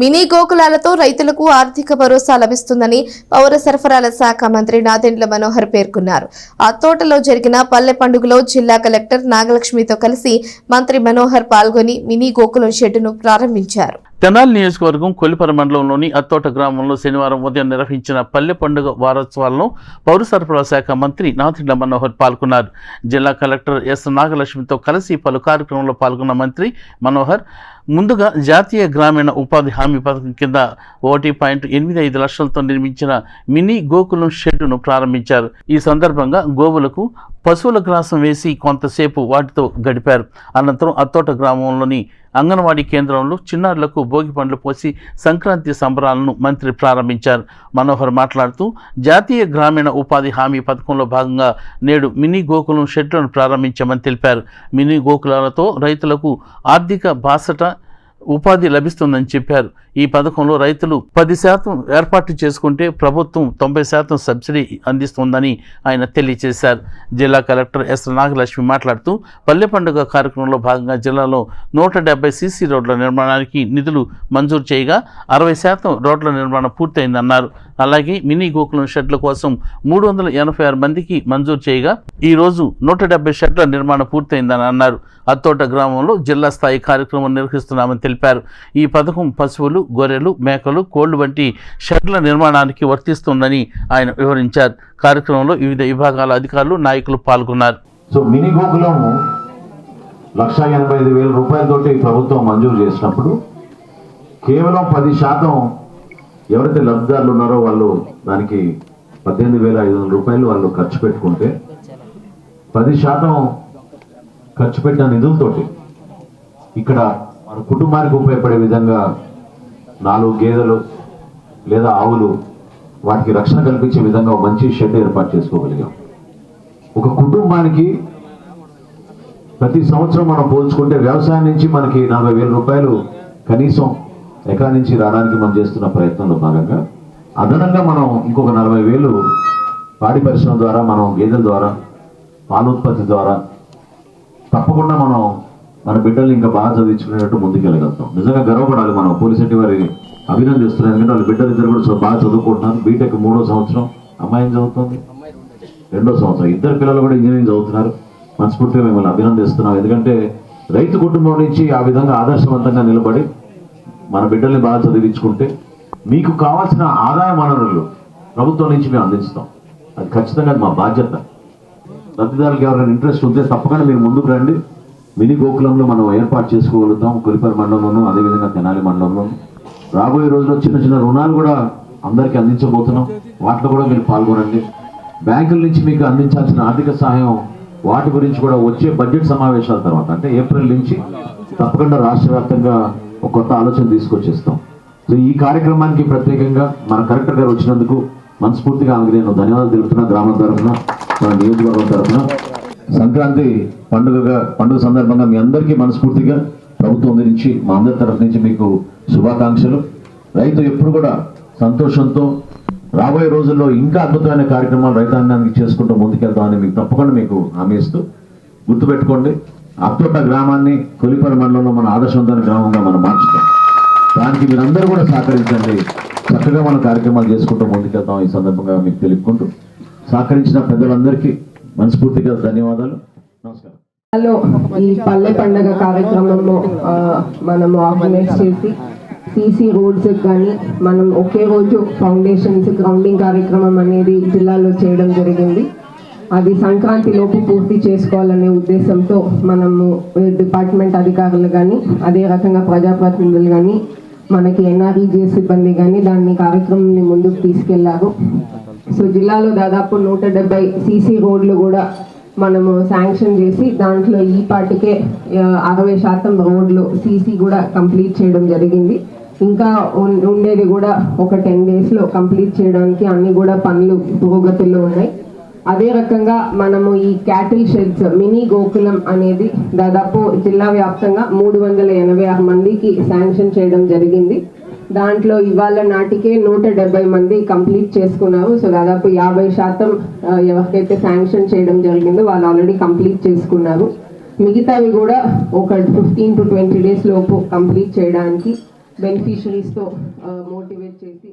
Mini గోకులాలతో రైతులకు ఆర్థిక భరోసా లభిస్తుందని పౌర సరఫరాల శాఖ మంత్రి నాదెండ్ల మనోహర్ పేర్కొన్నారు. ఆ తోటలో జరిగిన పల్లె పండుగలో జిల్లా కలెక్టర్ నాగలక్ష్మితో కలిసి మంత్రి మనోహర్ పాల్గొని మినీ గోకులం షెడ్డును ప్రారంభించారు. తెనాలి నియోజకవర్గం కొల్లిపర మండలంలోని అత్తోట గ్రామంలో శనివారం ఉదయం నిర్వహించిన పల్లె పండుగ వారోత్సవాలను పౌర సరఫరా శాఖ మంత్రి నాథిండ మనోహర్ పాల్గొన్నారు. జిల్లా కలెక్టర్ ఎస్ నాగలక్ష్మితో కలిసి పలు కార్యక్రమంలో పాల్గొన్న మంత్రి మనోహర్ ముందుగా జాతీయ గ్రామీణ ఉపాధి హామీ పథకం కింద ఒకటి పాయింట్ ఎనిమిది ఐదు లక్షలతో నిర్మించిన మినీ గోకులం షెడ్డును ప్రారంభించారు. ఈ సందర్భంగా గోవులకు పశువుల గ్రాసం వేసి కొంతసేపు వాటితో గడిపారు. అనంతరం అత్తోట గ్రామంలోని అంగన్వాడీ కేంద్రంలో చిన్నారులకు భోగి పండ్లు పోసి సంక్రాంతి సంబరాలను మంత్రి ప్రారంభించారు. మనోహర్ మాట్లాడుతూ జాతీయ గ్రామీణ ఉపాధి హామీ పథకంలో భాగంగా నేడు మినీ గోకులం షెడ్లను ప్రారంభించామని తెలిపారు. మినీ గోకులాలతో రైతులకు ఆర్థిక బాసట ఉపాధి లభిస్తుందని చెప్పారు. ఈ పథకంలో రైతులు పది శాతం ఏర్పాటు చేసుకుంటే ప్రభుత్వం తొంభై శాతం సబ్సిడీ అందిస్తుందని ఆయన తెలియజేశారు. జిల్లా కలెక్టర్ ఎస్ నాగలక్ష్మి మాట్లాడుతూ పల్లె పండుగ కార్యక్రమంలో భాగంగా జిల్లాలో నూట డెబ్బై సీసీ రోడ్ల నిర్మాణానికి నిధులు మంజూరు చేయగా అరవై శాతం రోడ్ల నిర్మాణం పూర్తయిందన్నారు. అలాగే మినీ గోకులం షెడ్ల కోసం మూడు వందల ఎనభై ఆరు మందికి మంజూరు చేయగా ఈ రోజు నూట డెబ్బై షెడ్ల నిర్మాణం పూర్తయిందని అన్నారు. అత్తోట గ్రామంలో జిల్లా స్థాయి కార్యక్రమం నిర్వహిస్తున్నామని తెలిపారు. ఈ పథకం పశువులు గొర్రెలు మేకలు కోళ్ళు వంటి షెడ్ల నిర్మాణానికి వర్తిస్తుందని ఆయన వివరించారు. కార్యక్రమంలో వివిధ విభాగాల అధికారులు నాయకులు పాల్గొన్నారు. సో మినీ గోకులం లక్ష ఎనభై ఐదు వేల రూపాయలతోటి ప్రభుత్వం మంజూరు చేసినప్పుడు కేవలం పది శాతం ఎవరైతే లబ్ధిదారులు ఉన్నారో వాళ్ళు దానికి పద్దెనిమిది వేల ఐదు వందల రూపాయలు వాళ్ళు ఖర్చు పెట్టుకుంటే పది శాతం ఖర్చు పెట్టిన నిధులతోటి ఇక్కడ మన కుటుంబానికి ఉపయోగపడే విధంగా నాలుగు గేదెలు లేదా ఆవులు వాటికి రక్షణ కల్పించే విధంగా మంచి షెడ్ ఏర్పాటు చేసుకోగలిగాం. ఒక కుటుంబానికి ప్రతి సంవత్సరం మనం పోల్చుకుంటే వ్యవసాయం నుంచి మనకి నలభై వేల రూపాయలు కనీసం ఎక్కడి నుంచి రావడానికి మనం చేస్తున్న ప్రయత్నంలో భాగంగా అదనంగా మనం ఇంకొక నలభై వేలు పాడి పరిశ్రమ ద్వారా మనం గేదెల ద్వారా పాల ఉత్పత్తి ద్వారా తప్పకుండా మనం మన బిడ్డల్ని ఇంకా బాగా చదివించుకునేటట్టు ముందుకెళ్ళగలుగుతాం. నిజంగా గర్వపడాలి మనం. పోలీసెట్టి వారి అభినందిస్తున్నాం. ఎందుకంటే వాళ్ళ బిడ్డలు ఇద్దరు కూడా బాగా చదువుకుంటున్నారు. బీటెక్ మూడో సంవత్సరం. అమ్మాయి చదువుతుంది? రెండో సంవత్సరం. ఇద్దరు పిల్లలు కూడా ఇంజనీరింగ్ చదువుతున్నారు. మనస్ఫూర్తిగా మిమ్మల్ని అభినందిస్తున్నాం. ఎందుకంటే రైతు కుటుంబం నుంచి ఆ విధంగా ఆదర్శవంతంగా నిలబడి మన బిడ్డల్ని బాగా చదివించుకుంటే మీకు కావాల్సిన ఆదాయ వనరులు ప్రభుత్వం నుంచి మేము అందిస్తాం. అది ఖచ్చితంగా మా బాధ్యత. లబ్ధిదారులకు ఎవరైనా ఇంట్రెస్ట్ ఉంటే తప్పకుండా మీరు ముందుకు రండి. మినీ గోకులంలో మనం ఏర్పాటు చేసుకోగలుగుతాం. కొలిపరి మండలంలోనూ అదేవిధంగా తెనాలి మండలంలోనూ. రాబోయే రోజుల్లో చిన్న చిన్న రుణాలు కూడా అందరికీ అందించబోతున్నాం. వాటిలో కూడా మీరు పాల్గొనండి. బ్యాంకుల నుంచి మీకు అందించాల్సిన ఆర్థిక సహాయం వాటి గురించి కూడా వచ్చే బడ్జెట్ సమావేశాల తర్వాత అంటే ఏప్రిల్ నుంచి తప్పకుండా రాష్ట్ర వ్యాప్తంగా ఒక కొత్త ఆలోచన తీసుకొచ్చేస్తాం. సో ఈ కార్యక్రమానికి ప్రత్యేకంగా మన కలెక్టర్ గారు వచ్చినందుకు మనస్ఫూర్తిగా ఆమెకి నేను ధన్యవాదాలు తెలుపుతున్నా గ్రామం తరఫున మన నియోజకవర్గం తరఫున. సంక్రాంతి పండుగగా పండుగ సందర్భంగా మీ అందరికీ మనస్ఫూర్తిగా ప్రభుత్వం నుంచి మా అందరి తరఫు నుంచి మీకు శుభాకాంక్షలు. రైతు ఎప్పుడు కూడా సంతోషంతో రాబోయే రోజుల్లో ఇంకా అద్భుతమైన కార్యక్రమాలు రైతాంగానికి చేసుకుంటూ ముందుకెళ్తామని మీకు తప్పకుండా మీకు హామీ ఇస్తూ గుర్తుపెట్టుకోండి. అత్తోట గ్రామాన్ని కొలిపర మండలంలో మన ఆదర్శవంతమైన గ్రామంగా మనం మార్చుతాం. దానికి మీరందరూ కూడా సహకరించండి. చక్కగా మన కార్యక్రమాలు చేసుకుంటూ ముందుకెళ్తాం ఈ సందర్భంగా మీకు తెలుపుకుంటూ. సహకరించిన పెద్దలందరికీ మనస్ఫూర్తిగా ధన్యవాదాలు. నమస్కారం. హలో. ఈ పల్లె పండగ కార్యక్రమంలో మనము ఆర్గనైజ్ చేసి సీసీ రోడ్స్ కానీ మనం ఒకే రోజు ఫౌండేషన్స్ గ్రౌండింగ్ కార్యక్రమం అనేది జిల్లాలో చేయడం జరిగింది. అది సంక్రాంతి లోపు పూర్తి చేసుకోవాలనే ఉద్దేశంతో మనము డిపార్ట్మెంట్ అధికారులు కానీ అదే రకంగా ప్రజాప్రతినిధులు కానీ మనకి ఎన్ఆర్ఈజే సిబ్బంది కానీ దాన్ని కార్యక్రమాన్ని ముందుకు తీసుకెళ్ళారు. సో జిల్లాలో దాదాపు నూట డెబ్బై సీసీ రోడ్లు కూడా మనము శాంక్షన్ చేసి దాంట్లో ఈ పాటికే అరవై శాతం రోడ్లు సీసీ కూడా కంప్లీట్ చేయడం జరిగింది. ఇంకా ఉండేది కూడా ఒక టెన్ డేస్లో కంప్లీట్ చేయడానికి అన్ని కూడా పనులు పురోగతిలో ఉన్నాయి. అదే రకంగా మనము ఈ క్యాటిల్ షెడ్స్ మినీ గోకులం అనేది దాదాపు జిల్లా వ్యాప్తంగా మూడు వందల ఎనభై ఆరు మందికి శాంక్షన్ చేయడం జరిగింది. దాంట్లో ఇవాళ నాటికే నూట డెబ్బై మంది కంప్లీట్ చేసుకున్నారు. సో దాదాపు యాభై శాతం ఎవరికైతే శాంక్షన్ చేయడం జరిగిందో వాళ్ళు ఆల్రెడీ కంప్లీట్ చేసుకున్నారు. మిగతావి కూడా ఒక ఫిఫ్టీన్ టు ట్వంటీ డేస్ లోపు కంప్లీట్ చేయడానికి బెనిఫిషరీస్తో మోటివేట్ చేసి